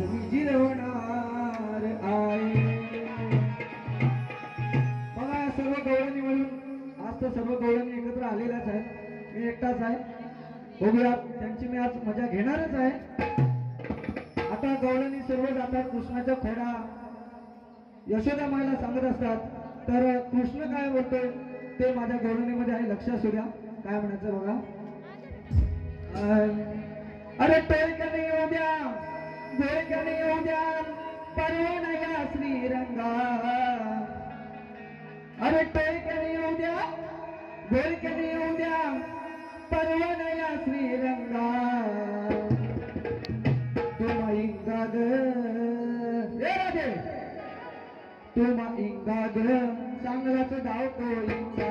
पदवी एकत्र आलेल्याच आहे. त्यांची मी आज मजा घेणारच आहे. आता गौरणी सर्व जातात कृष्णाच्या खोडा. यशोदा मायला सांगत असतात तर कृष्ण काय बोलतोय? ते माझ्या गौरणीमध्ये आहे लक्षात असू काय म्हणायचं बघा. अरे टेक नाही उद्या गोळक्याने येऊ द्या परवानया श्रीरंगा. अरे टोळक्याने येऊ द्या गोळक्याने येऊ द्या परवानया श्रीरंगा तुम इंगाग ए राजे तुम इंगाग चांगलाच गाव तो इंगा